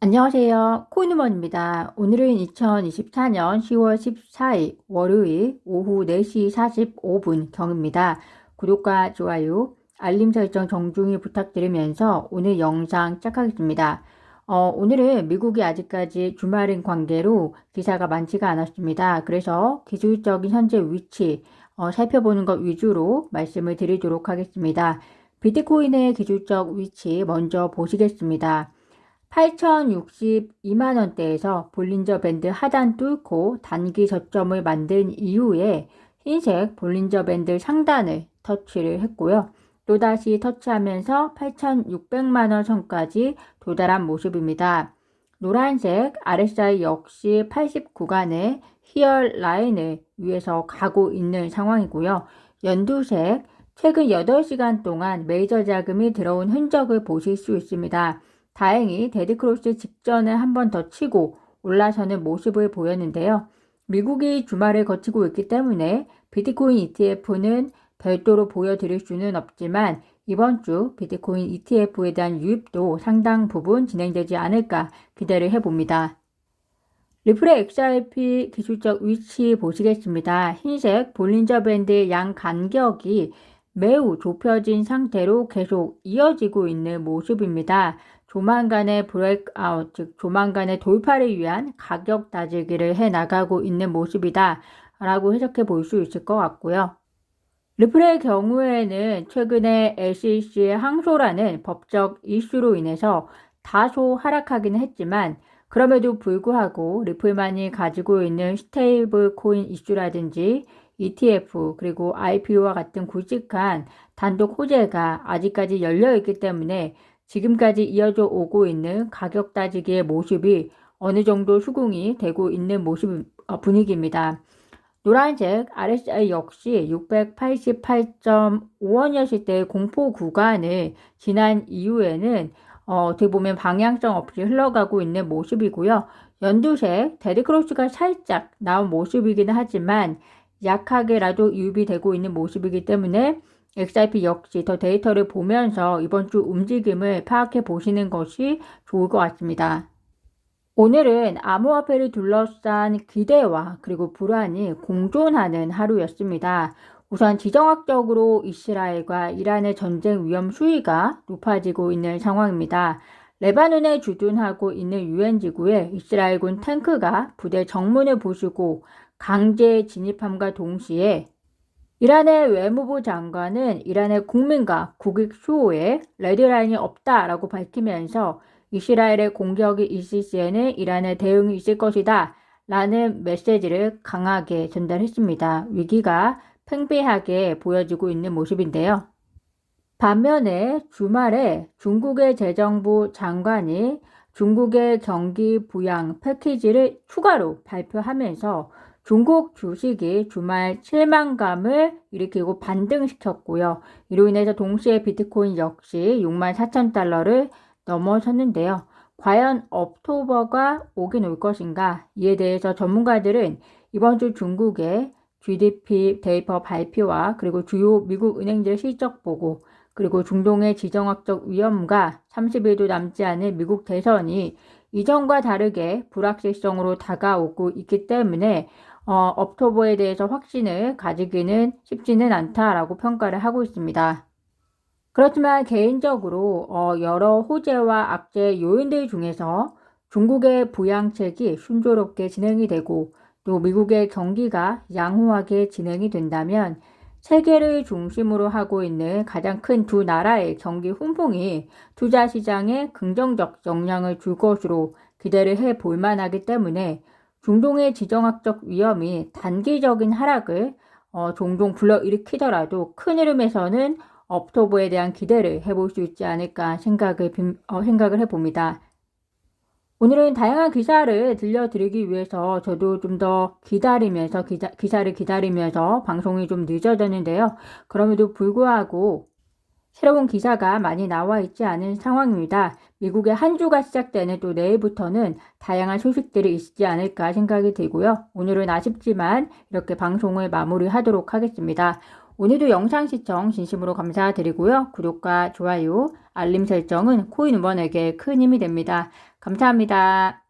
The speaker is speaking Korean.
안녕하세요. 코이누먼입니다. 오늘은 2024년 10월 14일 월요일 오후 4시 45분 경입니다. 구독과 좋아요, 알림 설정 정중히 부탁드리면서 오늘 영상 시작하겠습니다. 어, 오늘은 미국이 아직까지 주말인 관계로 기사가 많지가 않았습니다. 그래서 기술적인 현재 위치 어, 살펴보는 것 위주로 말씀을 드리도록 하겠습니다. 비트코인의 기술적 위치 먼저 보시겠습니다. 8,062만 원대에서 볼린저 밴드 하단 뚫고 단기 저점을 만든 이후에 흰색 볼린저 밴드 상단을 터치를 했고요. 또다시 터치하면서 8,600만 원 선까지 도달한 모습입니다. 노란색 RSI 역시 80 구간의 히얼 라인을 위해서 가고 있는 상황이고요. 연두색 최근 8시간 동안 메이저 자금이 들어온 흔적을 보실 수 있습니다. 다행히 데드크로스 직전에 한 번 더 치고 올라서는 모습을 보였는데요. 미국이 주말을 거치고 있기 때문에 비트코인 ETF는 별도로 보여드릴 수는 없지만 이번 주 비트코인 ETF에 대한 유입도 상당 부분 진행되지 않을까 기대를 해봅니다. 리플의 XRP 기술적 위치 보시겠습니다. 흰색 볼린저 밴드의 양 간격이 매우 좁혀진 상태로 계속 이어지고 있는 모습입니다. 조만간의 브레이크아웃, 즉 조만간의 돌파를 위한 가격 다지기를 해 나가고 있는 모습이다 라고 해석해 볼 수 있을 것 같고요. 리플의 경우에는 최근에 SEC의 항소라는 법적 이슈로 인해서 다소 하락하기는 했지만 그럼에도 불구하고 리플만이 가지고 있는 스테이블 코인 이슈라든지 ETF 그리고 IPO와 같은 굵직한 단독 호재가 아직까지 열려 있기 때문에 지금까지 이어져 오고 있는 가격 따지기의 모습이 어느 정도 수긍이 되고 있는 모습 어, 분위기입니다. 노란색 RSI 역시 688.5원이었을 때의 공포 구간을 지난 이후에는 어, 어떻게 보면 방향성 없이 흘러가고 있는 모습이고요. 연두색 데드크로스가 살짝 나온 모습이기는 하지만 약하게라도 유입이 되고 있는 모습이기 때문에 XRP 역시 더 데이터를 보면서 이번 주 움직임을 파악해 보시는 것이 좋을 것 같습니다. 오늘은 암호화폐를 둘러싼 기대와 그리고 불안이 공존하는 하루였습니다. 우선 지정학적으로 이스라엘과 이란의 전쟁 위험 수위가 높아지고 있는 상황입니다. 레바논에 주둔하고 있는 유엔 지구에 이스라엘군 탱크가 부대 정문을 부수고 강제 진입함과 동시에 이란의 외무부 장관은 이란의 국민과 국익 수호에 레드라인이 없다라고 밝히면서 이스라엘의 공격이 있을 시에는 이란의 대응이 있을 것이다 라는 메시지를 강하게 전달했습니다. 위기가 팽배하게 보여지고 있는 모습인데요. 반면에 주말에 중국의 재정부 장관이 중국의 경기 부양 패키지를 추가로 발표하면서 중국 주식이 주말 실망감을 일으키고 반등시켰고요. 이로 인해서 동시에 비트코인 역시 6만 4천 달러를 넘어섰는데요. 과연 업토버가 오긴 올 것인가? 이에 대해서 전문가들은 이번 주 중국의 GDP 데이터 발표와 그리고 주요 미국 은행들 실적 보고 그리고 중동의 지정학적 위험과 30일도 남지 않은 미국 대선이 이전과 다르게 불확실성으로 다가오고 있기 때문에 어, 업토버에 대해서 확신을 가지기는 쉽지는 않다라고 평가를 하고 있습니다. 그렇지만 개인적으로 어, 여러 호재와 악재 요인들 중에서 중국의 부양책이 순조롭게 진행이 되고 또 미국의 경기가 양호하게 진행이 된다면 세계를 중심으로 하고 있는 가장 큰 두 나라의 경기 훈풍이 투자 시장에 긍정적 영향을 줄 것으로 기대를 해 볼 만하기 때문에 중동의 지정학적 위험이 단기적인 하락을 어, 종종 불러일으키더라도 큰 흐름에서는 업토브에 대한 기대를 해볼 수 있지 않을까 생각을, 어, 생각을 해봅니다. 오늘은 다양한 기사를 들려드리기 위해서 저도 좀 더 기다리면서 기자, 기사를 기다리면서 방송이 좀 늦어졌는데요. 그럼에도 불구하고 새로운 기사가 많이 나와 있지 않은 상황입니다. 미국의 한 주가 시작되는 또 내일부터는 다양한 소식들이 있지 않을까 생각이 되고요. 오늘은 아쉽지만 이렇게 방송을 마무리하도록 하겠습니다. 오늘도 영상 시청 진심으로 감사드리고요. 구독과 좋아요, 알림 설정은 코인 우먼에게 큰 힘이 됩니다. 감사합니다.